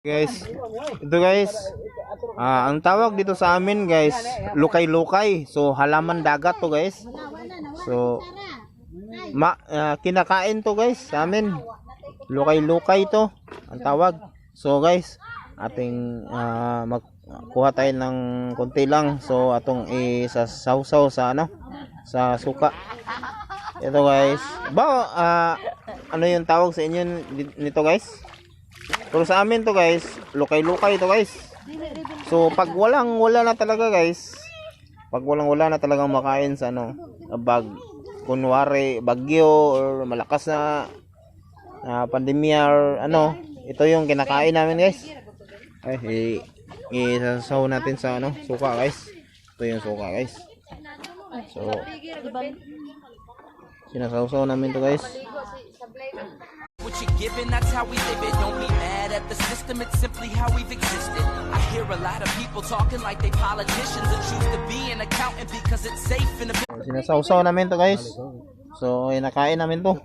Guys, ito guys. Ah, ang tawag dito sa amin guys, lukay-lukay. So halaman dagat to guys. So ma ah, kinakain to guys sa amin. Lukay-lukay to ang tawag. So guys, ating ah, magkuha tayo ng konti lang. So atong isasawsaw sa ano? Sa suka. Ito guys. Ba ah, ano yung tawag sa inyo nito guys? Pero sa amin to guys, lukay-lukay to guys. So pag walang wala na talaga guys, pag walang wala na talagang makain sa ano, bag kunwari bagyo or malakas na na pandemya or ano, ito yung kinakain namin guys. Ay, isasaw natin sa ano, suka guys. Ito yung suka guys. So, sinasawsaw namin to guys. Given, that's how we live it. Don't be mad at the system, it's simply how we've existed. I hear a lot of people talking like they politicians and choose to be an accountant because it's safe in the Sinasawsaw namin to guys. So, inakain namin to.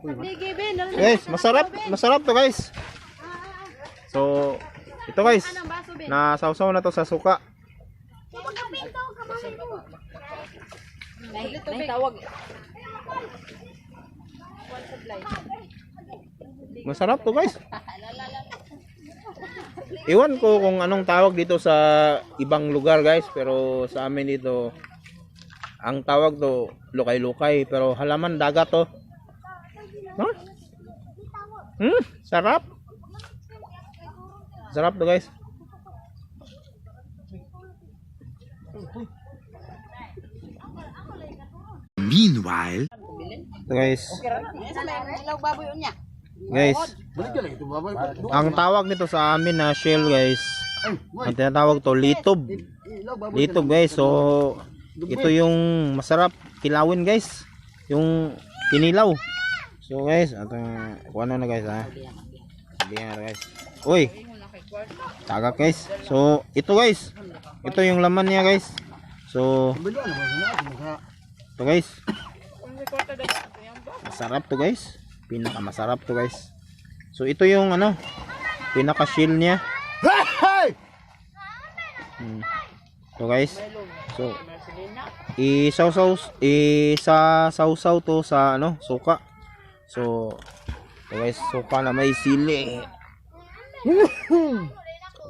Guys, masarap. Masarap to guys. So, ito guys. Nasawsaw na to sa suka. Masarap to guys. Iwan ko kung anong tawag dito sa ibang lugar guys. Pero sa amin dito, ang tawag to lukay-lukay pero halaman dagat to. Huh? Hmm, sarap. Sarap to guys. Meanwhile, guys. Guys. Ang tawag nito sa amin na shell guys. Ang tinatawag to litob. Litob guys. So ito yung masarap kilawin guys. Yung pinilaw. So guys, ato kuha na na guys ha. Na guys. Uy. Tagak guys. So ito guys. Ito yung laman niya guys. So ito guys. Masarap to guys. Pinaka masarap to guys. So ito yung ano, pinaka shell niya. Hmm. So guys. So isawsaw isasawsaw to sa ano, suka. So so guys, suka na may sili.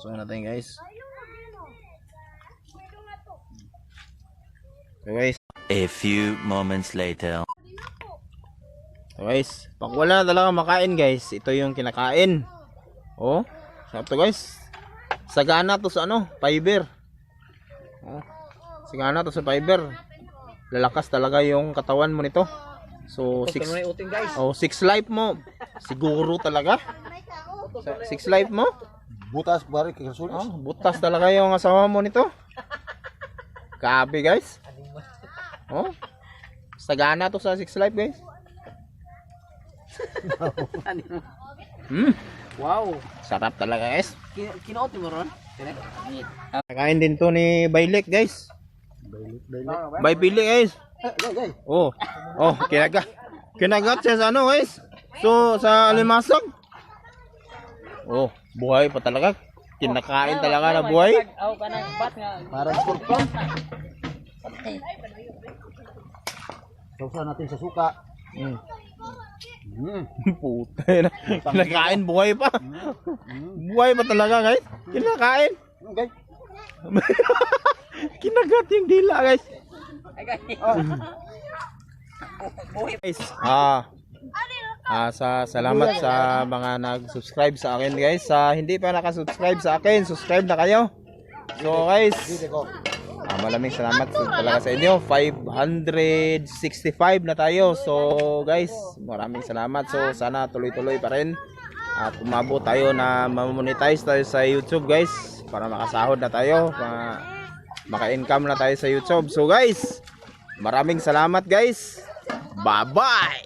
so natin guys. So guys, a few moments later. So guys, pag wala na talaga makain guys, ito yung kinakain. Oh, sarap to guys. Sagana to sa ano, fiber. Oh, sagana to sa fiber. Lalakas talaga yung katawan mo nito. So, six, oh, six life mo. Siguro talaga. Sa- Six life mo. Butas bari kay Rasul. Oh, butas talaga yung asawa mo nito. Kabe guys. Oh, sagana to sa six life guys. Hmm. Wow. Sarap talaga guys. Kinoot mo ron? Nakain din to ni Bailek guys. Bay pili guys. Oh. Oh, kinaga. Kinagat siya sa ano guys. So sa alimasag. Oh, buhay pa talaga. Kinakain talaga na buhay. Parang scorpion. Sausa natin sa suka. Mm. Mm. Puta na. Kinakain buhay pa. Buhay pa talaga guys. Kinakain. Okay. Kinagat yung dila guys. guys, ah, ah, sa salamat sa mga nag-subscribe sa akin guys. Sa hindi pa naka-subscribe sa akin, subscribe na kayo. So guys, ah, maraming salamat sa- talaga sa inyo. 565 na tayo. So guys, maraming salamat. So sana tuloy-tuloy pa rin. At umabot tayo na mamonetize tayo sa YouTube guys. Para makasahod na tayo. Ma maka-income na tayo sa YouTube. So guys, maraming salamat guys. Bye-bye!